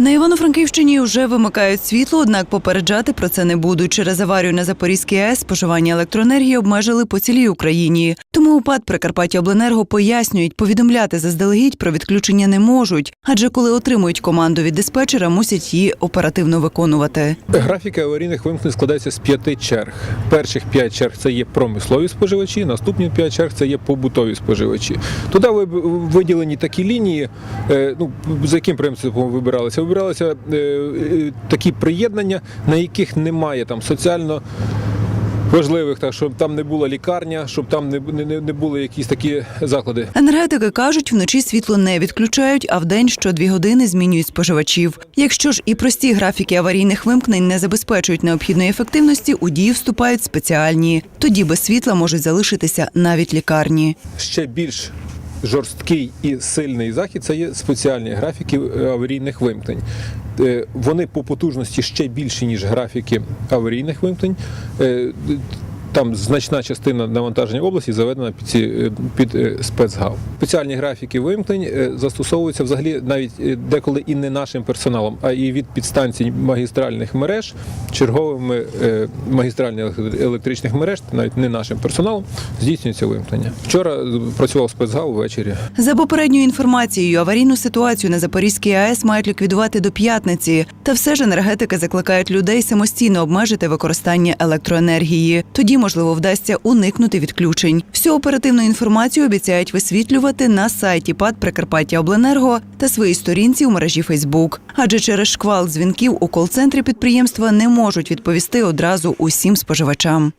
На Івано-Франківщині вже вимикають світло, однак попереджати про це не будуть. Через аварію на Запорізькій АЕС споживання електроенергії обмежили по цілій Україні. Тому УПАД Прикарпаття Обленерго пояснюють, повідомляти заздалегідь про відключення не можуть, адже коли отримують команду від диспетчера, мусять її оперативно виконувати. Графіки аварійних вимкнень складаються з п'яти черг. Перших п'ять черг це є промислові споживачі, наступні п'ять черг це є побутові споживачі. Туди ви- виділені такі лінії, е, ну за яким принципом вибиралися? Вибиралися е, е, такі приєднання, на яких немає там соціально. Важливих, так щоб там не була лікарня, щоб там не, не, не були якісь такі заклади. Енергетики кажуть, вночі світло не відключають, а вдень що дві години змінюють споживачів. Якщо ж і прості графіки аварійних вимкнень не забезпечують необхідної ефективності, у дію вступають спеціальні. Тоді без світла можуть залишитися навіть лікарні. ще більш жорсткий і сильний захід це є спеціальні графіки е, аварійних вимкнень. Е, Вони по потужності ще більші, ніж графіки аварійних вимкнень. Там значна частина навантаження області заведена під ці е, під е, спецгав. Спеціальні графіки вимкнень е, застосовуються взагалі навіть деколи і не нашим персоналом, а і від підстанцій магістральних мереж, черговими магістральних електричних мереж, навіть не нашим персоналом, здійснюється вимкнення. Вчора працював спецгав ввечері. За попередньою інформацією, аварійну ситуацію на Запорізькій АЕС мають ліквідувати до п'ятниці. Та все ж енергетики закликають людей самостійно обмежити використання електроенергії. Можливо, вдасться уникнути відключень. Всю оперативну інформацію обіцяють висвітлювати на сайті ПАД Прикарпаття Обленерго та своїй сторінці у мережі Фейсбук. Адже через шквал дзвінків у кол-центрі підприємства не можуть відповісти одразу усім споживачам.